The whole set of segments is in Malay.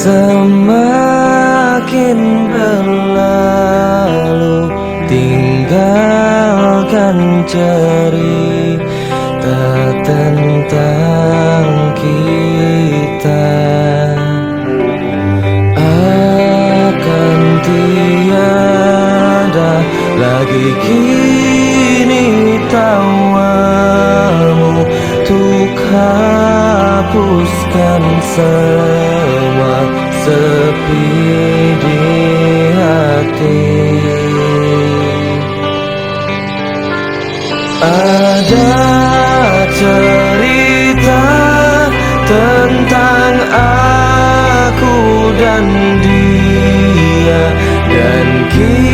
Semakin berlalu Tinggalkan cerita tentang kita. Akan tiada lagi kini tawamu Untuk hapuskan semua sepi di hati. Ada cerita tentang aku dan dia. Dan kita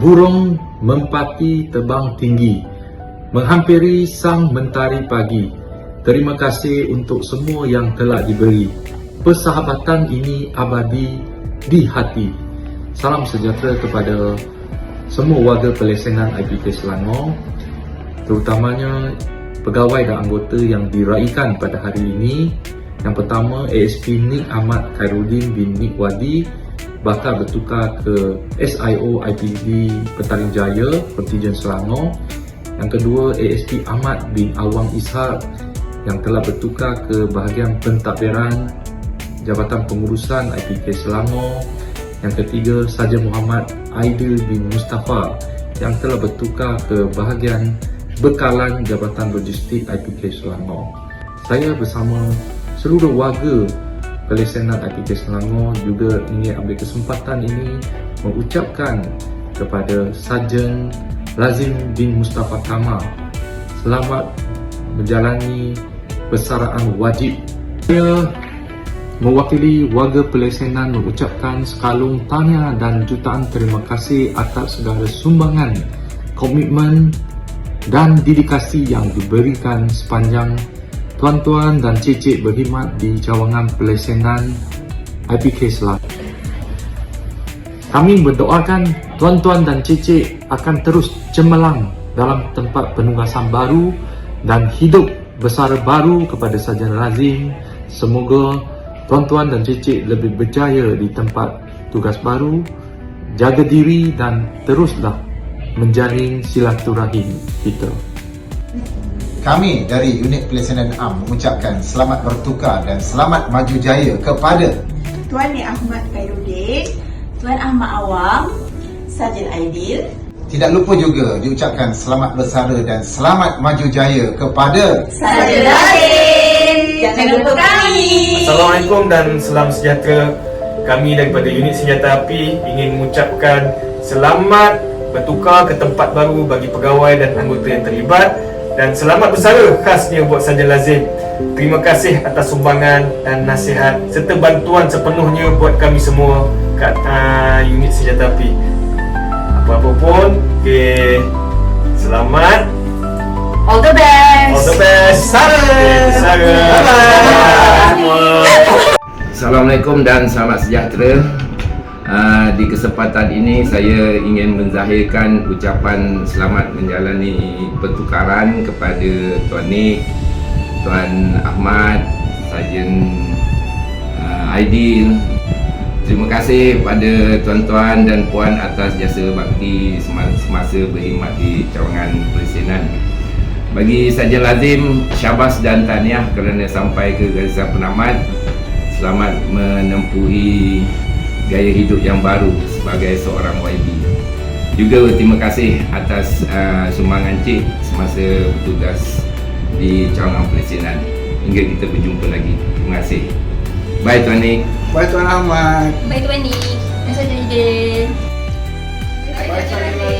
Burung mempati terbang tinggi, menghampiri sang mentari pagi. Terima kasih untuk semua yang telah diberi. Persahabatan ini abadi di hati. Salam sejahtera kepada semua warga pelesengan IPK Selangor, terutamanya pegawai dan anggota yang diraikan pada hari ini. Yang pertama, ASP Nik Ahmad Khairuddin bin Nik Wadi bakal bertukar ke SIO IPD Petaling Jaya Kontijen Selangor. Yang kedua ASP Ahmad bin Awang Ishak yang telah bertukar ke bahagian pentadbiran Jabatan Pengurusan IPK Selangor. Yang ketiga Sarjan Muhammad Aidil bin Mustafa yang telah bertukar ke bahagian Bekalan Jabatan Logistik IPK Selangor. Saya bersama seluruh warga Pelesenan IPK Selangor juga ingin ambil kesempatan ini mengucapkan kepada Sarjan Lazim bin Mustafa Kamal selamat menjalani persaraan wajib. Saya mewakili warga Pelesenan mengucapkan sekalung tahniah dan jutaan terima kasih atas segala sumbangan, komitmen dan dedikasi yang diberikan sepanjang tuan-tuan dan cicit berkhidmat di cawangan pelesenan IPK Selangor. Kami berdoakan tuan-tuan dan cicit akan terus cemerlang dalam tempat penugasan baru dan hidup bersara baru kepada Sarjan Razim. Semoga tuan-tuan dan cicit lebih berjaya di tempat tugas baru, jaga diri dan teruslah menjalin silaturahim kita. Kami dari unit pelesenan AM mengucapkan selamat bertukar dan selamat maju jaya kepada Tuan Nik Ahmad Khairuddin, Tuan Ahmad Awam, Sarjan Aidil, tidak lupa juga diucapkan selamat bersara dan selamat maju jaya kepada Sarjan Razin. Jangan lupa kami. Assalamualaikum dan salam sejahtera. Kami daripada unit senjata api ingin mengucapkan selamat bertukar ke tempat baru bagi pegawai dan anggota yang terlibat dan selamat bersara khasnya buat Sarjan Lazim. Terima kasih atas sumbangan dan nasihat serta bantuan sepenuhnya buat kami semua kat uh, unit senjata api. Apa-apa pun, okay. selamat All the best. All the best. Sara. Sara. Bye-bye. Assalamualaikum dan selamat sejahtera. Uh, di kesempatan ini saya ingin menzahirkan ucapan selamat menjalani pertukaran kepada Tuan Nik, Tuan Ahmad, Sarjan uh, Aidil. Terima kasih pada tuan-tuan dan puan atas jasa bakti sema- semasa berkhidmat di cawangan Persinan. Bagi Sarjan Lazim, syabas dan tahniah kerana sampai ke garisan penamat. Selamat menempuhi gaya hidup yang baru sebagai seorang YB. Juga terima kasih atas uh, sumbangan cik semasa bertugas di cawangan Persinan. Hingga kita berjumpa lagi. Terima kasih. Bye Tuan Nik. Baik Tuan Ahmad. Baik Tuan Nik. Baik Tuan Ahmad.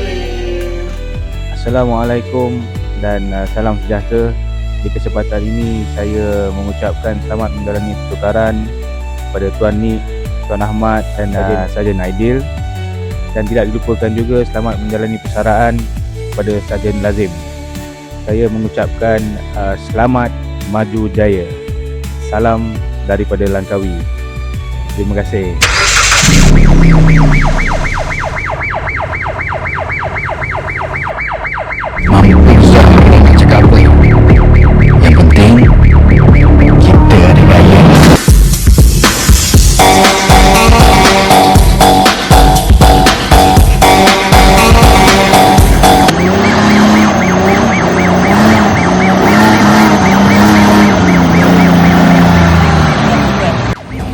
Assalamualaikum dan uh, salam sejahtera. Di kesempatan ini saya mengucapkan selamat menjalani pertukaran kepada Tuan Nik, Tuan Ahmad dan uh, Sarjan Aidil. Dan tidak dilupakan juga selamat menjalani persaraan kepada Sarjan Lazim. Saya mengucapkan uh, selamat maju jaya. Salam daripada Langkawi. Terima kasih.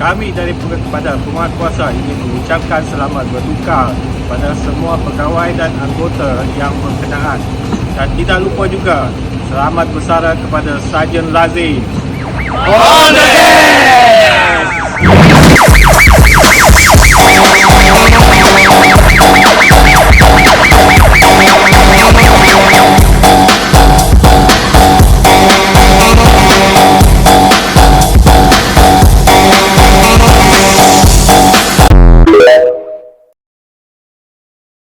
kami dari kepada Pemohon Kuasa ingin mengucapkan selamat bertukar kepada semua pegawai dan anggota yang berkenaan dan tidak lupa juga selamat bersara kepada Sarjan Lazim On the day!